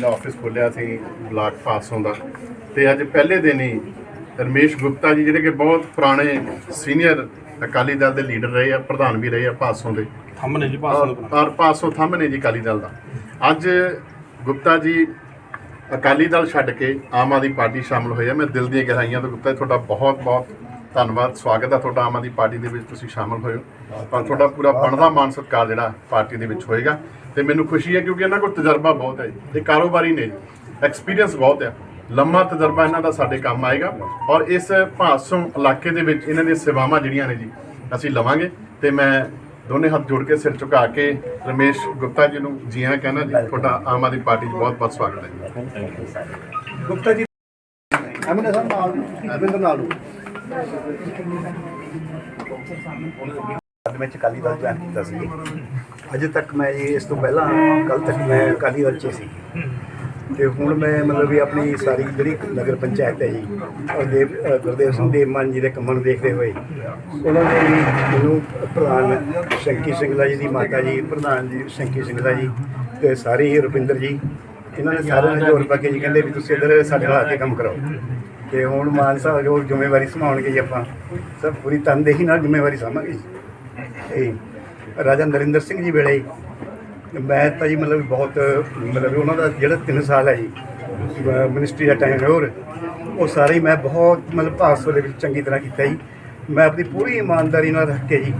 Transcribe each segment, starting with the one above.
ਦਾ office ਖੋਲਿਆ ਸੀ block ਪਾਸੋਂ ਦਾ। ਤੇ ਅੱਜ ਪਹਿਲੇ ਦਿਨ ਹੀ ਰਮੇਸ਼ ਗੁਪਤਾ ਜੀ ਜਿਹੜੇ ਕਿ ਬਹੁਤ ਪੁਰਾਣੇ ਸੀਨੀਅਰ ਅਕਾਲੀ ਦਲ ਦੇ ਲੀਡਰ ਰਹੇ ਆ ਪ੍ਰਧਾਨ ਵੀ ਰਹੇ ਆ ਪਾਸੋਂ ਦੇ। ਸਾਹਮਣੇ ਜੀ ਔਰ ਔਰ ਪਾਸੋਂ ਥੰਮ ਨੇ ਜੀ ਅਕਾਲੀ ਦਲ ਦਾ। ਅੱਜ ਗੁਪਤਾ ਜੀ ਅਕਾਲੀ ਦਲ ਛੱਡ ਕੇ ਆਮ ਆਦਮੀ ਪਾਰਟੀ ਸ਼ਾਮਲ ਹੋਏ ਆ। ਮੈਂ ਦਿਲ ਦੀਆਂ ਗਹਿਰਾਈਆਂ ਤੋਂ ਗੁਪਤਾ ਜੀ ਤੁਹਾਡਾ ਬਹੁਤ ਬਹੁਤ ਧੰਨਵਾਦ, ਸਵਾਗਤ ਹੈ ਤੁਹਾਡਾ ਆਮ ਆਦਮੀ ਪਾਰਟੀ ਦੇ ਵਿੱਚ ਤੁਸੀਂ ਸ਼ਾਮਲ ਹੋਏ ਹੋ। ਪਰ ਤੁਹਾਡਾ ਪੂਰਾ ਬਣਦਾ ਮਾਨ ਸਤਿਕਾਰ ਜਿਹੜਾ ਪਾਰਟੀ ਦੇ ਵਿੱਚ ਹੋਏਗਾ। ਤੇ ਮੈਨੂੰ ਖੁਸ਼ੀ ਹੈ ਕਿਉਂਕਿ ਇਹਨਾਂ ਕੋਲ ਤਜਰਬਾ ਬਹੁਤ ਹੈ ਜੀ ਇਹ ਕਾਰੋਬਾਰੀ ਨੇ ਐਕਸਪੀਰੀਅੰਸ ਬਹੁਤ ਹੈ। ਲੰਮਾ ਤਜਰਬਾ ਇਹਨਾਂ ਦਾ ਸਾਡੇ ਕੰਮ ਆਏਗਾ। ਔਰ ਇਸ ਭਾਸੋਂ ਇਲਾਕੇ ਦੇ ਵਿੱਚ ਇਹਨਾਂ ਦੀਆਂ ਸੇਵਾਵਾਂ ਜਿਹੜੀਆਂ ਨੇ ਜੀ, ਅਸੀਂ ਲਵਾਂਗੇ। ਤੇ ਮੈਂ ਦੋਨੇ ਹੱਥ ਜੋੜ ਕੇ ਸਿਰ ਝੁਕਾ ਕੇ ਰਮੇਸ਼ ਗੁਪਤਾ ਜੀ ਨੂੰ ਜੀ ਆਇਆਂ ਕਹਿਣਾ ਜੀ, ਤੁਹਾਡਾ ਆਮ ਆਦਮੀ ਪਾਰਟੀ 'ਚ ਬਹੁਤ ਬਹੁਤ ਸਵਾਗਤ ਹੈ ਜੀ। ਗੁਪਤਾ ਜੀ ਅਮਨ ਸਾਹਿਬ ਨਾਲ ਅਰਵਿੰਦਰ ਨਾਲ। ਅੱਜ ਮੈਂ ਅਕਾਲੀ ਦਲ ਜੁਆਇਨ ਕੀਤਾ ਸੀ। ਅਜੇ ਤੱਕ ਮੈਂ ਜੀ ਇਸ ਤੋਂ ਪਹਿਲਾਂ ਕੱਲ ਤੱਕ ਮੈਂ ਅਕਾਲੀ ਦਲ 'ਚ ਸੀ। ਤੇ ਹੁਣ ਮੈਂ ਮਤਲਬ ਵੀ ਆਪਣੀ ਸਾਰੀ ਜਿਹੜੀ ਨਗਰ ਪੰਚਾਇਤ ਹੈ ਜੀ, ਔਰ ਦੇਵ ਗੁਰਦੇਵ ਸਿੰਘ ਦੇਵ ਮਾਨ ਜੀ ਦੇ ਕੰਮਾਂ ਨੂੰ ਦੇਖਦੇ ਹੋਏ, ਉਹਨਾਂ ਨੇ ਵੀ ਮੈਨੂੰ ਪ੍ਰਧਾਨ ਸ਼ੰਕੀ ਸਿੰਘਲਾ ਜੀ ਦੀ ਮਾਤਾ ਜੀ, ਪ੍ਰਧਾਨ ਜੀ ਸ਼ੰਕੀ ਸਿੰਘਲਾ ਜੀ ਤੇ ਸਾਰੇ ਹੀ ਰੁਪਿੰਦਰ ਜੀ, ਇਹਨਾਂ ਨੇ ਸਾਰਿਆਂ ਨੇ ਜੋਰ ਪਾ ਕੇ ਜੀ ਕਹਿੰਦੇ ਵੀ ਤੁਸੀਂ ਇੱਧਰ ਸਾਡੇ ਨਾਲ ਆ ਕੇ ਕੰਮ ਕਰਾਓ ਤੇ ਹੁਣ ਮਾਨ ਸਾਹਿਬ ਜੋ ਜ਼ਿੰਮੇਵਾਰੀ ਸੰਭਾਉਣਗੇ ਜੀ ਆਪਾਂ, ਸਭ ਪੂਰੀ ਤਨਦੇਹੀ ਨਾਲ ਜ਼ਿੰਮੇਵਾਰੀ ਸੰਭਾਂਗੇ ਜੀ। ਤੇ ਰਾਜਾ ਨਰਿੰਦਰ ਸਿੰਘ ਜੀ ਵੇਲੇ ਮੈਂ ਤਾਂ ਜੀ ਮਤਲਬ ਬਹੁਤ, ਮਤਲਬ ਉਹਨਾਂ ਦਾ ਜਿਹੜਾ 3 ਸਾਲ ਹੈ ਜੀ ਮਿਨਿਸਟਰੀ ਦਾ ਟਾਈਮ ਹੋਰ, ਉਹ ਸਾਰੇ ਮੈਂ ਬਹੁਤ ਮਤਲਬ ਭਾਰਤ ਦੇ ਵਿੱਚ ਚੰਗੀ ਤਰ੍ਹਾਂ ਕੀਤਾ ਜੀ। ਮੈਂ ਆਪਣੀ ਪੂਰੀ ਇਮਾਨਦਾਰੀ ਨਾਲ ਰੱਖ ਕੇ ਜੀ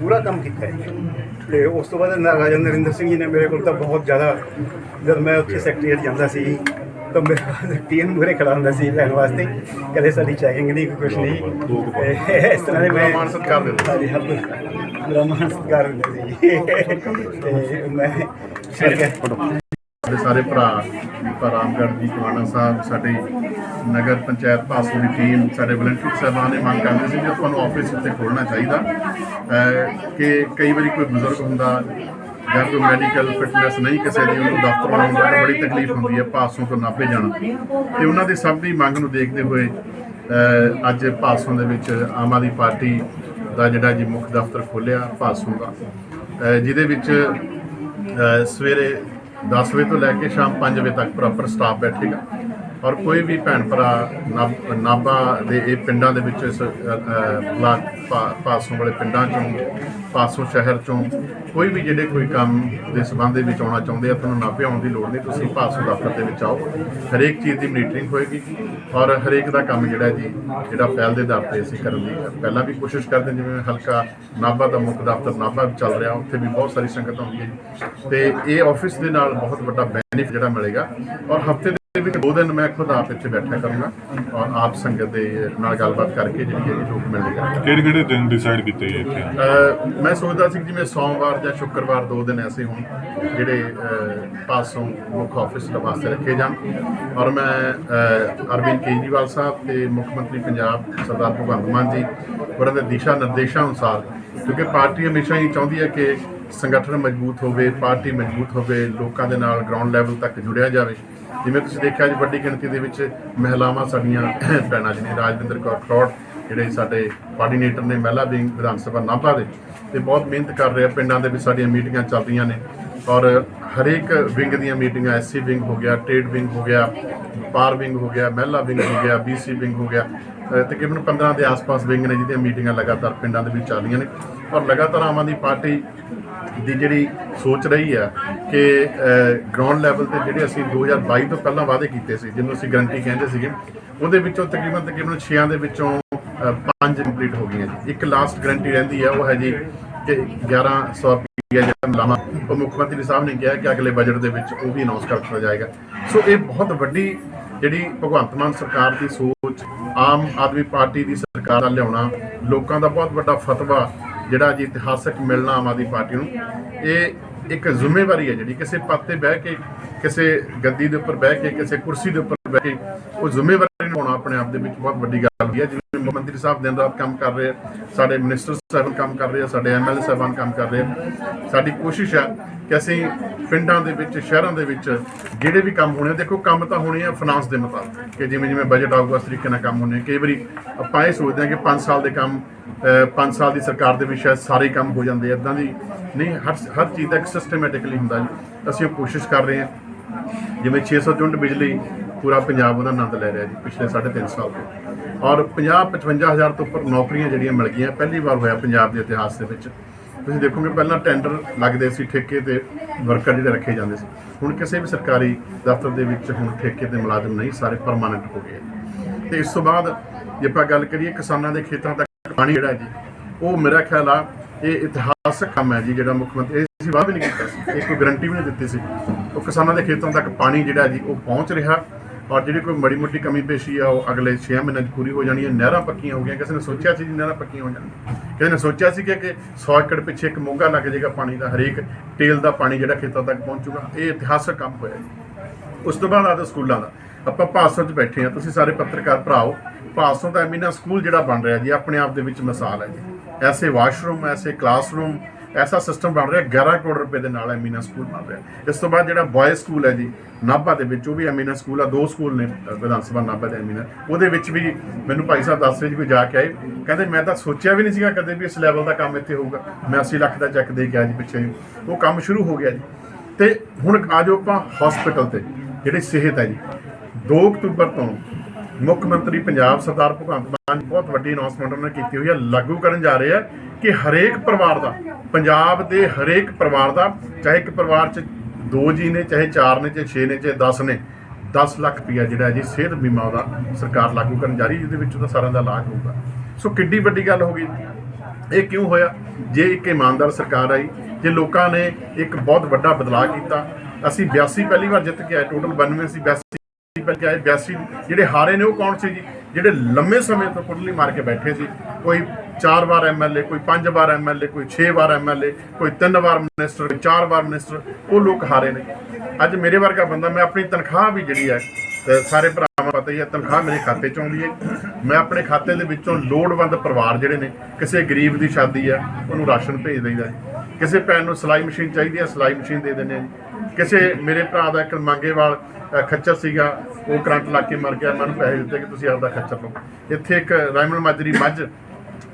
ਪੂਰਾ ਕੰਮ ਕੀਤਾ ਜੀ। ਤੇ ਉਸ ਤੋਂ ਬਾਅਦ ਰਾਜਾ ਨਰਿੰਦਰ ਸਿੰਘ ਜੀ ਨੇ ਮੇਰੇ ਕੋਲ ਤਾਂ ਬਹੁਤ ਜ਼ਿਆਦਾ, ਜਦ ਮੈਂ ਉੱਥੇ ਸੈਕਟਰੀਏਟ ਜਾਂਦਾ ਸੀ ਤਾਂ ਮੇਰੇ ਟੀਐਨ ਮੂਹਰੇ ਖੜਾ ਹੁੰਦਾ ਸੀ ਲੈਣ ਵਾਸਤੇ। ਕਦੇ ਸਾਡੀ ਚੈਕਿੰਗ ਨਹੀਂ ਕੁਛ ਨਹੀਂ। ਤੇ ਇਸ ਤਰ੍ਹਾਂ ਦੇ ਮੈਂ ਮਾਣ ਸਤਿਕਾਰ ਦਿੰਦੇ। ਹਾਂਜੀ ਹਾਂ ਮੇਰਾ ਮਾਨ ਸਤਿਕਾਰ ਹੁੰਦੇ ਸੀ। ਤੇ ਮੈਂ ਸਾਡੇ ਸਾਰੇ ਭਰਾ ਦੀਪਾ ਰਾਮਗੜ੍ਹ ਜੀ ਕਵਾਣਾ ਸਾਹਿਬ ਸਾਡੇ ਨਗਰ ਪੰਚਾਇਤ ਪਾਸੋਂ ਦੀ ਟੀਮ ਸਾਡੇ ਵਲੰਟੀਅਰ ਸਾਹਿਬਾਨ ਨੇ ਮੰਗ ਕਰਦੇ ਸੀ ਕਿ ਤੁਹਾਨੂੰ ਆਫਿਸ ਉੱਤੇ ਖੋਲਣਾ ਚਾਹੀਦਾ। ਕਿ ਕਈ ਵਾਰੀ ਕੋਈ ਬਜ਼ੁਰਗ ਹੁੰਦਾ ਜਾਂ ਕੋਈ ਮੈਡੀਕਲ ਫਿਟਨੈਸ ਨਹੀਂ ਕਿਸੇ ਦੀ, ਉਹਨੂੰ ਦਫ਼ਤਰ ਆਉਣ ਦਾ ਬੜੀ ਤਕਲੀਫ ਹੁੰਦੀ ਹੈ, ਪਾਸੋਂ ਤੋਂ ਨਾਭੇ ਜਾਣਾ ਤੇ ਉਹਨਾਂ ਦੀ ਸਭ ਦੀ ਮੰਗ ਨੂੰ ਦੇਖਦੇ ਹੋਏ ਅੱਜ ਪਾਸੋਂ ਦੇ ਵਿੱਚ ਆਮ ਆਦਮੀ ਪਾਰਟੀ ਦਾ ਜਿਹੜਾ ਜੀ ਮੁੱਖ ਦਫ਼ਤਰ ਖੋਲ੍ਹਿਆ ਪਾਸੋਂ ਦਾ ਜਿਹਦੇ ਵਿੱਚ ਸਵੇਰੇ 10 ਵਜੇ ਤੋਂ ਲੈ ਕੇ ਸ਼ਾਮ 5 ਵਜੇ ਤੱਕ ਪ੍ਰੋਪਰ ਸਟਾਫ ਬੈਠੇਗਾ। ਔਰ ਕੋਈ ਵੀ ਭੈਣ ਭਰਾ ਨਾਭ- ਨਾਭਾ ਦੇ ਇਹ ਪਿੰਡਾਂ ਦੇ ਵਿੱਚ ਇਸ ਅ, ਬਲਾਕ ਪਾਸੋਂ ਵਾਲੇ ਪਿੰਡਾਂ ਚੋਂ ਪਾਸੋਂ ਸ਼ਹਿਰ ਚੋਂ ਕੋਈ ਵੀ ਜਿਹੜੇ ਕੋਈ ਕੰਮ ਦੇ ਸੰਬੰਧ ਦੇ ਵਿੱਚ ਆਉਣਾ ਚਾਹੁੰਦੇ ਆ ਤੁਹਾਨੂੰ ਨਾਭੇ ਆਉਣ ਦੀ ਲੋੜ ਨਹੀਂ ਤੁਸੀਂ ਪਾਸੋਂ ਦਫ਼ਤਰ ਦੇ ਵਿੱਚ ਆਓ। ਹਰੇਕ ਚੀਜ਼ ਦੀ ਮਨੀਟਰਿੰਗ ਹੋਏਗੀ ਔਰ ਹਰੇਕ ਦਾ ਕੰਮ ਜਿਹੜਾ ਜੀ ਜਿਹੜਾ ਪਹਿਲ ਦੇ ਆਧਾਰ ਤੇ ਅਸੀਂ ਕਰਨ ਦੀ ਪਹਿਲਾਂ ਵੀ ਕੋਸ਼ਿਸ਼ ਕਰਦੇ ਜਿਵੇਂ ਹਲਕਾ ਨਾਭਾ ਦਾ ਮੁੱਖ ਦਫ਼ਤਰ ਨਾਭਾ ਚੱਲ ਰਿਹਾ ਉੱਥੇ ਵੀ ਬਹੁਤ ਸਾਰੀ ਸੰਗਤ ਆਉਂਦੀ ਹੈ ਜੀ। ਤੇ ਇਹ ਆਫਿਸ ਦੇ ਨਾਲ ਬਹੁਤ ਵੱਡਾ ਬੈਨੀਫਿਟ ਜਿਹੜਾ ਮਿਲੇਗਾ ਔਰ ਹਫ਼ਤੇ ਦੇ ਵਿੱਚ ਦੋ ਦਿਨ ਮੈਂ ਖੁਦ ਆਪ ਇੱਥੇ ਬੈਠਾ ਕਰੂੰਗਾ ਔਰ ਆਪ ਸੰਗਤ ਦੇ ਨਾਲ ਗੱਲਬਾਤ ਕਰਕੇ ਜਿਹੜੀ ਹੈ ਲੋਕ ਮਿਲੇਗਾ ਕਿਹੜੇ ਕਿਹੜੇ ਦਿਨ ਡਿਸਾਈਡ ਕੀਤੇ ਜੀ ਇੱਥੇ? ਅਹ ਮੈਂ ਸੋਚਦਾ ਸੀ ਕਿ ਜਿਵੇਂ ਸੋਮਵਾਰ ਜਾਂ ਸ਼ੁੱਕਰਵਾਰ ਦੋ ਦਿਨ ਐਸੇ ਹੋਣ ਜਿਹੜੇ ਅਹ, ਪਾਸੋਂ ਮੁੱਖ ਆਫਿਸ ਦੇ ਵਾਸਤੇ ਰੱਖੇ ਜਾਣ। ਔਰ ਮੈਂ ਅਹ, ਅਰਵਿੰਦ ਕੇਜਰੀਵਾਲ ਸਾਹਿਬ ਤੇ ਮੁੱਖ ਮੰਤਰੀ ਪੰਜਾਬ ਸਰਦਾਰ ਭਗਵੰਤ ਮਾਨ ਜੀ ਉਹਨਾਂ ਦੇ ਦਿਸ਼ਾ ਨਿਰਦੇਸ਼ਾਂ ਅਨੁਸਾਰ ਕਿਉਂਕਿ ਪਾਰਟੀ ਹਮੇਸ਼ਾ ਹੀ ਚਾਹੁੰਦੀ ਹੈ ਕਿ ਸੰਗਠਨ ਮਜ਼ਬੂਤ ਹੋਵੇ, ਪਾਰਟੀ ਮਜ਼ਬੂਤ ਹੋਵੇ, ਲੋਕਾਂ ਦੇ ਨਾਲ ਗਰਾਊਂਡ ਲੈਵਲ ਤੱਕ ਜੁੜਿਆ ਜਾਵੇ। ਜਿਵੇਂ ਤੁਸੀਂ ਦੇਖਿਆ ਜੀ, ਵੱਡੀ ਗਿਣਤੀ ਦੇ ਵਿੱਚ ਮਹਿਲਾਵਾਂ ਸਾਡੀਆਂ ਭੈਣਾਂ ਜਿਹਨੇ ਰਾਜਵਿੰਦਰ ਕੌਰ ਖਰੋੜ, ਜਿਹੜੇ ਸਾਡੇ ਕੋਆਰਡੀਨੇਟਰ ਨੇ, ਮਹਿਲਾ ਵਿੰਗ ਵਿਧਾਨ ਸਭਾ ਨਾਭਾ ਦੇ ਤੇ ਬਹੁਤ ਮਿਹਨਤ ਕਰ ਰਹੇ ਆ, ਪਿੰਡਾਂ ਦੇ ਵਿੱਚ ਸਾਡੀਆਂ ਮੀਟਿੰਗਾਂ ਚੱਲਦੀਆਂ ਨੇ। ਔਰ ਹਰੇਕ ਵਿੰਗ ਦੀਆਂ ਮੀਟਿੰਗਾਂ ਐਸਸੀ ਵਿੰਗ ਹੋ ਗਿਆ, ਟ੍ਰੇਡ ਵਿੰਗ ਹੋ ਗਿਆ ਪਾਰ ਵਿੰਗ ਹੋ ਗਿਆ, ਮਹਿਲਾ ਵਿੰਗ ਹੋ ਗਿਆ ਬੀਸੀ ਵਿੰਗ ਹੋ ਗਿਆ ਤਕਰੀਬਨ 15 ਦੇ ਆਸ-ਪਾਸ ਵਿੰਗ ਨੇ ਜਿਹਦੀਆਂ ਮੀਟਿੰਗਾਂ ਲਗਾਤਾਰ ਪਿੰਡਾਂ ਦੇ ਵਿੱਚ ਚੱਲਦੀਆਂ ਨੇ। ਔਰ ਲਗਾਤਾਰ ਆਮ ਆਦਮੀ ਪਾਰਟੀ ਦੀ ਜਿਹੜੀ ਸੋਚ ਰਹੀ ਹੈ ਕਿ ਗਰਾਊਂਡ ਲੈਵਲ ਤੇ ਜਿਹੜੇ ਅਸੀਂ 2022 ਤੋਂ ਪਹਿਲਾਂ ਵਾਅਦੇ ਕੀਤੇ ਸੀ, ਜਿਹਨੂੰ ਅਸੀਂ ਗਰੰਟੀ ਕਹਿੰਦੇ ਸੀਗੇ, ਉਹਦੇ ਵਿੱਚੋਂ ਤਕਰੀਬਨ ਤਕਰੀਬਨ 6 ਦੇ ਵਿੱਚੋਂ ਪੰਜ ਕੰਪਲੀਟ ਹੋ ਗਈਆਂ ਜੀ। ਇੱਕ ਲਾਸਟ ਗਰੰਟੀ ਰਹਿੰਦੀ ਹੈ, ਉਹ ਹੈ ਜੀ ਕਿ 1100 ਰੁਪਏ ਜਿਹੜਾ ਲਾਮਾ ਉਹ ਮੁੱਖ ਮੰਤਰੀ ਸਾਹਿਬ ਨੇ ਕਿਹਾ ਕਿ ਅਗਲੇ ਬਜਟ ਦੇ ਵਿੱਚ ਉਹ ਵੀ ਅਨਾਉਂਸ ਕਰ ਦਿੱਤਾ ਜਾਏਗਾ। ਸੋ ਇਹ ਬਹੁਤ ਵੱਡੀ ਜਿਹੜੀ ਭਗਵੰਤ ਮਾਨ ਸਰਕਾਰ ਦੀ ਸੋਚ, ਆਮ ਆਦਮੀ ਪਾਰਟੀ ਦੀ ਸਰਕਾਰ ਦਾ ਲਿਆਉਣਾ, ਲੋਕਾਂ ਦਾ ਬਹੁਤ ਵੱਡਾ ਫਤਵਾ ਜਿਹੜਾ ਜੀ ਇਤਿਹਾਸਕ ਮਿਲਣਾ ਆਮ ਆਦਮੀ ਪਾਰਟੀ ਨੂੰ, ਇਹ ਇੱਕ ਜ਼ਿੰਮੇਵਾਰੀ ਹੈ ਜਿਹੜੀ ਕਿਸੇ ਪਦ ਤੇ ਬਹਿ ਕੇ, ਕਿਸੇ ਗੱਦੀ ਦੇ ਉੱਪਰ ਬਹਿ ਕੇ, ਕਿਸੇ ਕੁਰਸੀ ਦੇ ਉੱਪਰ ਬਹਿ ਕੇ ਉਹ ਜ਼ਿੰਮੇਵਾਰੀ ਆਪਣੇ ਆਪ ਦੇ ਵਿੱਚ ਬਹੁਤ ਵੱਡੀ ਗੱਲ ਹੈ। ਜਿਵੇਂ ਮੁੱਖ ਮੰਤਰੀ ਸਾਹਿਬ ਦਿਨ ਰਾਤ ਕੰਮ ਕਰ ਰਹੇ ਆ ਸਾਡੇ ਮਿਨਿਸਟਰ ਸਾਹਿਬ ਕੰਮ ਕਰ ਰਹੇ ਆ ਸਾਡੇ ਐਮਐਲਏ ਸਾਹਿਬਾਨ ਕੰਮ ਕਰ ਰਹੇ ਆ। ਸਾਡੀ ਕੋਸ਼ਿਸ਼ ਹੈ ਕਿ ਅਸੀਂ ਪਿੰਡਾਂ ਦੇ ਵਿੱਚ ਸ਼ਹਿਰਾਂ ਦੇ ਵਿੱਚ ਜਿਹੜੇ ਵੀ ਕੰਮ ਹੋਣੇ ਆ, ਦੇਖੋ ਕੰਮ ਤਾਂ ਹੋਣੇ ਆ ਫਾਈਨਾਂਸ ਦੇ ਮੁਤਾਬਕ ਕਿ ਜਿਵੇਂ ਜਿਵੇਂ ਬਜਟ ਆਊਗਾ ਉਸ ਤਰੀਕੇ ਨਾਲ ਕੰਮ ਹੋਣੇ ਆ। ਕਈ ਵਾਰੀ ਆਪਾਂ ਇਹ ਸੋਚਦੇ ਹਾਂ ਕਿ 5 ਸਾਲ ਦੇ ਕੰਮ 5 ਸਾਲ ਦੀ ਸਰਕਾਰ ਦੇ ਵਿੱਚ ਸ਼ਾਇਦ ਸਾਰੇ ਕੰਮ ਹੋ ਜਾਂਦੇ ਇਦਾਂ ਦੀ ਨਹੀਂ ਹਰ ਹਰ ਚੀਜ਼ ਦਾ ਇੱਕ ਸਿਸਟਮੈਟਿਕਲੀ ਹੁੰਦਾ ਜੀ। ਅਸੀਂ ਉਹ ਕੋਸ਼ਿਸ਼ ਕਰ ਰਹੇ ਹਾਂ ਜਿਵੇਂ 600 ਯੂਨਿਟ ਬਿਜਲੀ ਪੂਰਾ ਪੰਜਾਬ ਉਹਦਾ ਆਨੰਦ ਲੈ ਰਿਹਾ ਜੀ, ਪਿਛਲੇ 3.5 ਸਾਲ ਤੋਂ। ਔਰ 50 55000 ਤੋਂ ਉੱਪਰ ਨੌਕਰੀਆਂ ਜਿਹੜੀਆਂ ਮਿਲ ਗਈਆਂ, ਪਹਿਲੀ ਵਾਰ ਹੋਇਆ ਪੰਜਾਬ ਦੇ ਇਤਿਹਾਸ ਦੇ ਵਿੱਚ। ਤੁਸੀਂ ਦੇਖੋਗੇ ਪਹਿਲਾਂ ਟੈਂਡਰ ਲੱਗਦੇ ਸੀ, ਠੇਕੇ ਤੇ ਵਰਕਰ ਜਿਹੜੇ ਰੱਖੇ ਜਾਂਦੇ ਸੀ। ਹੁਣ ਕਿਸੇ ਵੀ ਸਰਕਾਰੀ ਦਫ਼ਤਰ ਦੇ ਵਿੱਚ ਹੁਣ ਠੇਕੇ ਤੇ ਮੁਲਾਜ਼ਮ ਨਹੀਂ, ਸਾਰੇ ਪਰਮਾਨੈਂਟ ਹੋ ਗਏ ਤੇ ਇਸ ਤੋਂ ਬਾਅਦ ਜੇ ਆਪਾਂ ਗੱਲ ਕਰੀਏ ਕਿਸਾਨਾਂ ਦੇ ਖੇਤਾਂ ਤੱਕ, ਪਾਣੀ ਜਿਹੜਾ ਜੀ, ਉਹ ਮੇਰਾ ਖਿਆਲ ਆ, ਇਹ ਇਤਿਹਾਸਕ ਕੰਮ ਹੈ ਜੀ, ਜਿਹੜਾ ਮੁੱਖ ਮੰਤਰੀ ਇਹ ਅਸੀਂ ਵਾਹ ਵੀ ਨਹੀਂ ਕੀਤਾ ਸੀ, ਇਹ ਕੋਈ ਗਰੰਟੀ ਵੀ ਨਹੀਂ ਦਿੱਤੀ ਸੀ। ਉਹ ਕਿਸਾਨਾਂ ਦੇ ਖੇਤਾਂ ਤੱਕ ਪਾਣੀ ਜਿਹੜਾ ਜੀ, ਉਹ ਪਹੁੰਚ ਰਿਹਾ। ਔਰ ਜਿਹੜੀ ਕੋਈ ਮੜੀ ਮੋਟੀ ਕਮੀ ਪੇਸ਼ੀ ਆ, ਉਹ ਅਗਲੇ 6 ਮਹੀਨਿਆਂ 'ਚ ਪੂਰੀ ਹੋ ਜਾਣੀ ਹੈ, ਨਹਿਰਾਂ ਪੱਕੀਆਂ ਹੋ ਗਈਆਂ, ਕਿਸੇ ਨੇ ਸੋਚਿਆ ਸੀ ਜੀ ਨਹਿਰਾਂ ਪੱਕੀਆਂ ਹੋ ਜਾਣਗੀਆਂ ਕਿਸੇ ਨੇ ਸੋਚਿਆ ਸੀ ਕਿ ਕਿ 100 ਏਕੜ ਪਿੱਛੇ ਇੱਕ ਮੋਗਾ ਲੱਗ ਜਾਏਗਾ ਪਾਣੀ ਦਾ, ਹਰੇਕ ਟੇਲ ਦਾ ਪਾਣੀ ਜਿਹੜਾ ਖੇਤਾਂ ਤੱਕ ਪਹੁੰਚੂਗਾ, ਇਹ ਇਤਿਹਾਸਕ ਕੰਮ ਹੋਇਆ ਜੀ। ਉਸ ਤੋਂ ਬਾਅਦ ਆਦਾ ਸਕੂਲਾਂ ਦਾ। ਆਪਾਂ ਭਾਸੋਂ 'ਚ ਬੈਠੇ ਆ ਤੁਸੀਂ ਸਾਰੇ ਪੱਤਰਕਾਰ ਭਰਾਓ ਭਾਸੋਂ ਦਾ ਐਮੀਨਾ ਸਕੂਲ ਜਿਹੜਾ ਬਣ ਰਿਹਾ ਜੀ, ਆਪਣੇ ਆਪ ਦੇ ਵਿੱਚ ਮਿਸਾਲ ਹੈ ਜੀ। ਐਸੇ ਵਾਸ਼ਰੂਮ, ਐਸੇ ਕਲਾਸਰੂਮ ਐਸਾ ਸਿਸਟਮ ਬਣ ਰਿਹਾ 11 ਕਰੋੜ ਰੁਪਏ ਦੇ ਨਾਲ ਐਮੀਨਾ ਸਕੂਲ ਬਣ ਰਿਹਾ। ਇਸ ਤੋਂ ਬਾਅਦ ਜਿਹੜਾ ਬॉय ਸਕੂਲ ਹੈ ਜੀ, ਨਾਭਾ ਦੇ ਵਿੱਚ, ਉਹ ਵੀ ਐਮੀਨਾ ਸਕੂਲ ਆ, ਦੋ ਸਕੂਲ ਨੇ ਵਿਧਾਨ ਸਭਾ ਨਾਭਾ ਦੇ ਐਮੀਨਾ। ਉਹਦੇ ਵਿੱਚ ਵੀ ਮੈਨੂੰ ਭਾਈ ਸਾਹਿਬ ਦੱਸ ਰਹੇ ਜੀ ਕੋਈ ਜਾ ਕੇ ਆਏ। ਕਹਿੰਦੇ ਮੈਂ ਤਾਂ ਸੋਚਿਆ ਵੀ ਨਹੀਂ ਸੀਗਾ ਕਦੇ ਵੀ ਇਸ ਲੈਵਲ ਦਾ ਕੰਮ ਇੱਥੇ ਹੋਊਗਾ। ਮੈਂ 80 ਲੱਖ ਦਾ ਚੈੱਕ ਦੇ ਕੇ ਆਇਆ ਜੀ ਪਿੱਛੇ ਉਹ ਕੰਮ ਸ਼ੁਰੂ ਹੋ ਗਿਆ ਜੀ। ਤੇ ਹੁਣ ਆ ਜਾਓ ਆਪਾਂ ਹਸਪੀਟਲ ਤੇ, ਜਿਹੜੀ ਸਿਹਤ ਹੈ ਜੀ। 2 ਅਕਤੂਬਰ ਤੋਂ ਮੁੱਖ ਮੰਤਰੀ ਪੰਜਾਬ ਸਰਦਾਰ ਭਗਵੰਤ ਮਾਨ ਬਹੁਤ ਵੱਡੀ ਅਨਾਉਂਸਮੈਂਟ ਉਹਨਾਂ ਨੇ ਕੀਤੀ ਹੋਈ ਹੈ। ਲਾਗੂ ਕਰਨ ਜਾ ਰਹੇ ਆ ਕਿ ਹਰੇਕ ਪਰਿਵਾਰ ਦਾ, ਪੰਜਾਬ ਦੇ ਹਰੇਕ ਪਰਿਵਾਰ ਦਾ, ਚਾਹੇ ਇੱਕ ਪਰਿਵਾਰ 'ਚ ਦੋ ਜੀ ਨੇ, ਚਾਹੇ ਚਾਰ ਨੇ, ਚਾਹੇ 6 ਨੇ, ਚਾਹੇ 10 ਨੇ 10 ਲੱਖ ਰੁਪਇਆ ਜਿਹੜਾ ਜੀ, ਸਿਹਤ ਬੀਮਾ ਉਹਦਾ ਸਰਕਾਰ ਲਾਗੂ ਕਰਨ ਜਾ ਰਹੀ ਜਿਹਦੇ ਵਿੱਚ ਉਹਦਾ ਸਾਰਿਆਂ ਦਾ ਇਲਾਜ ਹੋਊਗਾ। ਸੋ ਕਿੱਡੀ ਵੱਡੀ ਗੱਲ ਹੋ ਗਈ। ਇਹ ਕਿਉਂ ਹੋਇਆ? ਜੇ ਇੱਕ ਇਮਾਨਦਾਰ ਸਰਕਾਰ ਆਈ, ਜੇ ਲੋਕਾਂ ਨੇ ਇੱਕ ਬਹੁਤ ਵੱਡਾ ਬਦਲਾਅ ਕੀਤਾ, ਅਸੀਂ 82 ਪਹਿਲੀ ਵਾਰ ਜਿੱਤ ਕੇ ਆਏ ਟੋਟਲ 92 ਸੀ 82 ਪਹਿਲ ਕੇ ਆਏ 82 ਜਿਹੜੇ ਹਾਰੇ ਨੇ ਉਹ ਕੌਣ ਸੀ ਜੀ? ਜਿਹੜੇ ਲੰਮੇ ਸਮੇਂ ਤੋਂ ਕੁੰਡਲੀ ਮਾਰ ਕੇ ਬੈਠੇ ਸੀ, ਕੋਈ 4 ਵਾਰ ਐਮਐਲਏ ਕੋਈ 5 ਵਾਰ ਐਮਐਲਏ ਕੋਈ 6 ਵਾਰ ਐਮਐਲਏ ਕੋਈ 3 ਵਾਰ ਮਿਨਿਸਟਰ ਕੋਈ 4 ਵਾਰ ਮਿਨਿਸਟਰ ਉਹ ਲੋਕ ਹਾਰੇ ਨੇ। ਅੱਜ ਮੇਰੇ ਵਰਗਾ ਬੰਦਾ, ਮੈਂ ਆਪਣੀ ਤਨਖਾਹ ਵੀ ਜਿਹੜੀ ਹੈ ਸਾਰੇ ਭਰਾਵਾਂ ਪਤਾ ਹੀ ਹੈ, ਤਨਖਾਹ ਮੇਰੇ ਖਾਤੇ 'ਚ ਆਉਂਦੀ ਹੈ। ਮੈਂ ਆਪਣੇ ਖਾਤੇ ਦੇ ਵਿੱਚੋਂ ਲੋੜਵੰਦ ਪਰਿਵਾਰ ਜਿਹੜੇ ਨੇ, ਕਿਸੇ ਗਰੀਬ ਦੀ ਸ਼ਾਦੀ ਹੈ, ਉਹਨੂੰ ਰਾਸ਼ਨ ਭੇਜ ਦਈਦਾ ਕਿਸੇ ਭੈਣ ਨੂੰ ਸਿਲਾਈ ਮਸ਼ੀਨ ਚਾਹੀਦੀ ਹੈ, ਸਿਲਾਈ ਮਸ਼ੀਨ ਦੇ ਦਿੰਦੇ ਆ ਕਿਸੇ ਮੇਰੇ ਭਰਾ ਦਾ ਇੱਕ ਮੰਗੇਵਾਲ ਅ, ਖੱਚਰ ਸੀਗਾ ਉਹ ਕਰੰਟ ਲਾ ਕੇ ਮਰ ਗਿਆ। ਮੈਨੂੰ ਪੈਸੇ ਦਿੱਤੇ ਕਿ ਤੁਸੀਂ ਆਪਦਾ ਖੱਚਰ ਲਓ। ਇੱਥੇ ਇੱਕ ਰਾਇਮਲ ਮਾਜਰੀ ਮੱਝ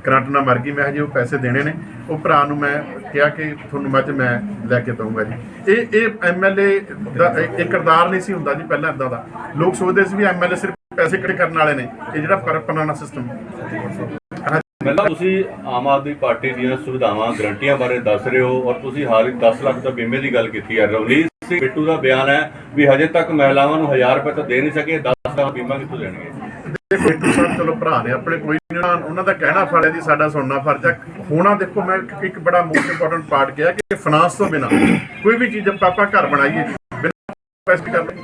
ਕਰੰਟ ਨਾਲ ਮਰ ਗਈ। ਮੈਂ ਹਜੇ ਉਹ ਪੈਸੇ ਦੇਣੇ ਨੇ। ਉਹ ਭਰਾ ਨੂੰ ਮੈਂ ਕਿਹਾ ਕਿ ਤੁਹਾਨੂੰ ਮੱਝ ਮੈਂ ਲੈ ਕੇ ਦਊਂਗਾ ਜੀ। ਇਹ ਇਹ ਐਮਐਲਏ ਦਾ ਇਹ ਕਿਰਦਾਰ ਨਹੀਂ ਸੀ ਹੁੰਦਾ ਜੀ ਪਹਿਲਾਂ ਇਦਾਂ ਦਾ। ਲੋਕ ਸੋਚਦੇ ਸੀ ਵੀ ਐਮਐਲਏ ਸਿਰਫ ਪੈਸੇ ਇਕੱਠੇ ਕਰਨ ਵਾਲੇ ਨੇ। ਇਹ ਜਿਹੜਾ ਕਰਪਨਾਨਾ ਸਿਸਟਮ ਪਹਿਲਾਂ ਤੁਸੀਂ ਆਮ ਆਦਮੀ ਪਾਰਟੀ ਦੀਆਂ ਸੁਵਿਧਾਵਾਂ, ਗਰੰਟੀਆਂ ਬਾਰੇ ਦੱਸ ਰਹੇ ਹੋ ਔਰ ਤੁਸੀਂ ਹਾਲ 10 ਲੱਖ ਦਾ ਬੀਮੇ ਦੀ ਗੱਲ ਕੀਤੀ ਹੈ। ਰਵਨੀਤ ਸਿੰਘ ਬਿੱਟੂ ਦਾ ਬਿਆਨ ਹੈ ਵੀ ਹਜੇ ਤੱਕ ਮਹਿਲਾਵਾਂ ਨੂੰ 1000 ਰੁਪਏ ਤਾਂ ਦੇ ਨਹੀਂ ਸਕੇ 10 ਦਾ ਬੀਮਾ ਕਿੱਥੋਂ ਦੇਣਗੇ? ਦੇਖੋ ਬਿੱਟੂ ਸਾਹਿਬ ਚਲੋ ਭਰਾ ਨੇ ਆਪਣੇ ਕੋਈ ਨੀ ਉਹਨਾਂ ਦਾ ਕਹਿਣਾ ਫਰਜ਼ ਹੈ ਜੀ, ਸਾਡਾ ਸੁਣਨਾ ਫਰਜ਼ ਹੈ। ਹੋਣਾ ਦੇਖੋ, ਮੈਂ ਇੱਕ- ਬੜਾ ਮੋਸਟ ਇੰਪੋਰਟੈਂਟ ਪਾਰਟ ਕਿਹਾ ਕਿ ਫਾਈਨਾਂਸ ਤੋਂ ਬਿਨਾ ਕੋਈ ਵੀ ਚੀਜ਼ ਆਪਾਂ ਆਪਾਂ ਘਰ ਬਣਾਈਏ, ਬਿਨਾਂ ਪੈਸੇ ਕਰ ਲਈ।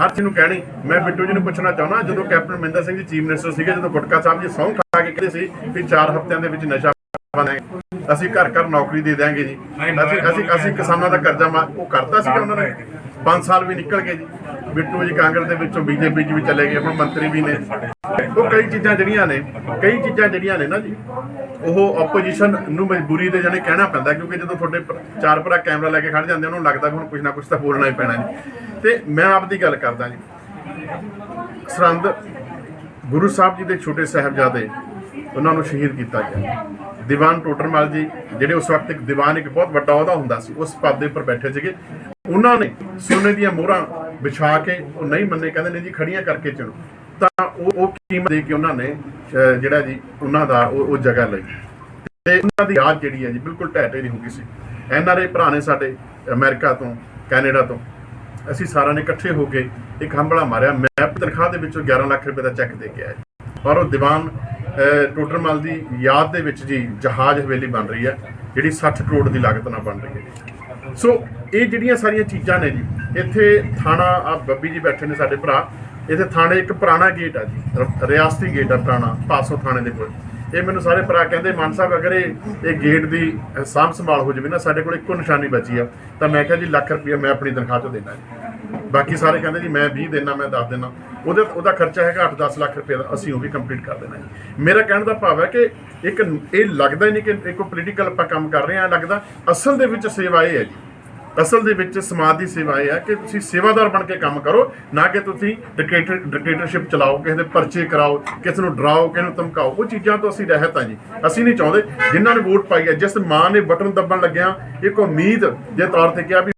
ਹਰ ਚੀਜ਼ ਨੂੰ ਕਹਿਣੀ। ਮੈਂ ਬਿੱਟੂ ਜੀ ਨੂੰ ਪੁੱਛਣਾ ਚਾਹੁੰਦਾ ਜਦੋਂ captain Mahinder Singh ji chief minister ਸੀਗੇ ਜਦੋਂ ਗੁਟਕਾ ਸਾਹਿਬ ਜੀ ਸਹੁੰ ਖਾ ਕੇ ਕਹਿੰਦੇ ਸੀ ਵੀ 4 ਹਫ਼ਤਿਆਂ ਦੇ ਵਿੱਚ ਨਸ਼ਾ ਬਣਾਂਗੇ ਅਸੀਂ ਘਰ ਘਰ ਨੌਕਰੀ ਦੇ ਦਿਆਂਗੇ ਜੀ। ਅਸੀਂ ਅਸੀਂ ਅਸੀਂ ਕਿਸਾਨਾਂ ਦਾ ਕਰਜ਼ਾ ਮਾ ਉਹ ਕਰਤਾ ਸੀਗਾ ਉਹਨਾਂ ਨੇ। 5 ਸਾਲ ਵੀ ਨਿਕਲ ਗਏ ਜੀ। ਬਿੱਟੂ ਜੀ ਕਾਂਗਰਸ ਦੇ ਵਿੱਚੋਂ ਬੀਜੇਪੀ 'ਚ ਵੀ ਚਲੇ ਗਏ ਹੁਣ ਮੰਤਰੀ ਵੀ ਨੇ। ਉਹ ਕਈ ਚੀਜ਼ਾਂ ਜਿਹੜੀਆਂ ਨੇ, ਕਈ ਚੀਜ਼ਾਂ ਜਿਹੜੀਆਂ ਨੇ ਨਾ ਜੀ, ਉਹ ਆਪੋਜੀਸ਼ਨ ਨੂੰ ਮਜਬੂਰੀ ਦੇ ਜਾਣੇ ਕਹਿਣਾ ਪੈਂਦਾ, ਕਿਉਂਕਿ ਜਦੋਂ ਤੁਹਾਡੇ ਚਾਰ ਭਰਾ ਕੈਮਰਾ ਲੈ ਕੇ ਖੜ ਜਾਂਦੇ ਉਹਨਾਂ ਨੂੰ ਲੱਗਦਾ ਹੁਣ ਕੁਝ ਨਾ ਕੁਝ ਤਾਂ ਬੋਲਣਾ ਹੀ ਪੈਣਾ ਜੀ। ਤੇ ਮੈਂ ਆਪਦੀ ਗੱਲ ਕਰਦਾ ਜੀ। ਸਰੰਦ ਗੁਰੂ ਸਾਹਿਬ ਜੀ ਦੇ ਛੋਟੇ ਸਾਹਿਬਜ਼ਾਦੇ, ਉਹਨਾਂ ਨੂੰ ਸ਼ਹੀਦ ਕੀਤਾ ਗਿਆ। ਦੀਵਾਨ ਟੋਟਰਮਲ ਜੀ, ਜਿਹੜੇ ਉਸ ਵਕਤ ਇੱਕ ਦੀਵਾਨ ਇੱਕ ਬਹੁਤ ਵੱਡਾ ਅਹੁਦਾ ਹੁੰਦਾ ਸੀ, ਉਸ ਪਦ ਦੇ ਉੱਪਰ ਬੈਠੇ ਸੀਗੇ। ਉਹਨਾਂ ਨੇ ਸੋਨੇ ਦੀਆਂ ਮੋਹਰਾਂ ਵਿਛਾ ਕੇ, ਉਹ ਨਹੀਂ ਮੰਨੇ, ਕਹਿੰਦੇ ਨੇ ਜੀ ਖੜੀਆਂ ਕਰਕੇ ਚਲੋ। ਤਾਂ ਉਹ ਉਹ ਕੀਮਤ ਦੇ ਕੇ ਉਹਨਾਂ ਨੇ ਜਿਹੜਾ ਜੀ ਉਹਨਾਂ ਦਾ ਉਹ ਉਹ ਜਗ੍ਹਾ ਲਈ। ਤੇ ਉਹਨਾਂ ਦੀ ਯਾਦ ਜਿਹੜੀ ਹੈ ਜੀ ਬਿਲਕੁਲ ਢਹਿ ਢੇਰੀ ਹੋ ਗਈ ਸੀ। ਐਨਆਰਏ ਭਰਾ ਨੇ ਸਾਡੇ ਅਮਰੀਕਾ ਤੋਂ ਕੈਨੇਡਾ ਤੋਂ। ਅਸੀਂ ਸਾਰਿਆਂ ਨੇ ਇਕੱਠੇ ਹੋ ਕੇ ਇੱਕ ਹੰਬਲਾ ਮਾਰਿਆ। ਮੈਂ ਤਨਖਾਹ ਦੇ ਵਿੱਚੋਂ 11 ਲੱਖ ਰੁਪਏ ਦਾ ਚੈੱਕ ਦੇ ਕੇ ਆਇਆ ਪਰ ਉਹ ਦੀਵਾਨ ਅਹ, ਟੋਡਰਮਲ ਦੀ ਯਾਦ ਦੇ ਵਿੱਚ ਜੀ ਜਹਾਜ਼ ਹਵੇਲੀ ਬਣ ਰਹੀ ਹੈ ਜਿਹੜੀ 60 ਕਰੋੜ ਦੀ ਲਾਗਤ ਨਾਲ ਬਣ ਰਹੀ ਹੈ ਸੋ ਇਹ ਜਿਹੜੀਆਂ ਸਾਰੀਆਂ ਚੀਜ਼ਾਂ ਨੇ ਜੀ ਇੱਥੇ ਥਾਣਾ ਆ ਬੱਬੀ ਜੀ ਬੈਠੇ ਨੇ ਸਾਡੇ ਭਰਾ। ਇੱਥੇ ਥਾਣੇ ਇੱਕ ਪੁਰਾਣਾ ਗੇਟ ਆ ਜੀ ਰ- ਰਿਆਸਤੀ ਗੇਟ ਆ ਪੁਰਾਣਾ ਪਾਸੋ ਥਾਣੇ ਦੇ ਕੋਲ। ਇਹ ਮੈਨੂੰ ਸਾਰੇ ਭਰਾ ਕਹਿੰਦੇ ਮਾਨ ਸਾਹਿਬ ਅਗਰ ਇਹ ਇਹ ਗੇਟ ਦੀ ਅ, ਸਾਂਭ ਸੰਭਾਲ ਹੋ ਜਾਵੇ ਨਾ ਸਾਡੇ ਕੋਲ ਇੱਕੋ ਨਿਸ਼ਾਨੀ ਬਚੀ ਆ ਤਾਂ ਮੈਂ ਕਿਹਾ ਜੀ ਲੱਖ ਰੁਪਏ ਮੈਂ ਆਪਣੀ ਤਨਖਾਹ ਚੋਂ ਦੇਣਾ ਜੀ। ਬਾਕੀ ਸਾਰੇ ਕਹਿੰਦੇ ਜੀ ਮੈਂ 20 ਦੇਣਾ ਮੈਂ 10 ਦੇਣਾ ਉਹਦੇ ਉਹਦਾ ਖਰਚਾ ਹੈਗਾ 8-10 ਲੱਖ ਰੁਪਏ ਦਾ ਅਸੀਂ ਉਹ ਵੀ ਕੰਪਲੀਟ ਕਰ ਦੇਣਾ ਜੀ। ਮੇਰਾ ਕਹਿਣ ਦਾ ਭਾਵ ਹੈ ਕਿ ਇੱਕ ਇਹ ਲੱਗਦਾ ਹੀ ਨਹੀਂ ਕਿ ਇੱਕ ਪੋਲੀਟੀਕਲ ਆਪਾਂ ਕੰਮ ਕਰ ਰਹੇ ਹਾਂ ਲੱਗਦਾ ਅਸਲ ਦੇ ਵਿੱਚ ਸੇਵਾ ਇਹ ਹੈ ਜੀ। ਅਸਲ ਦੇ ਵਿੱਚ ਸਮਾਜ ਦੀ ਸੇਵਾ ਇਹ ਹੈ ਕਿ ਤੁਸੀਂ ਸੇਵਾਦਾਰ ਬਣ ਕੇ ਕੰਮ ਕਰੋ, ਨਾ ਕਿ ਤੁਸੀਂ ਡਿਕਟੇਟਰ ਡਿਕਟੇਟਰਸ਼ਿਪ ਚਲਾਓ, ਕਿਸੇ ਦੇ ਪਰਚੇ ਕਰਾਓ, ਕਿਸੇ ਨੂੰ ਡਰਾਓ, ਕਿਸੇ ਨੂੰ ਧਮਕਾਓ। ਉਹ ਚੀਜ਼ਾਂ ਤੋਂ ਅਸੀਂ ਰਹਿਤ ਹਾਂ ਜੀ। ਅਸੀਂ ਨਹੀਂ ਚਾਹੁੰਦੇ ਜਿਨ੍ਹਾਂ ਨੇ ਵੋਟ ਪਾਈ ਹੈ, ਜਿਸ ਮਾਂ ਨੇ ਬਟਨ ਦੱਬਣ ਲੱਗਿਆ, ਇੱਕ ਉਮੀਦ ਦੇ ਤੌਰ ਤੇ ਕਿਹਾ ਵੀ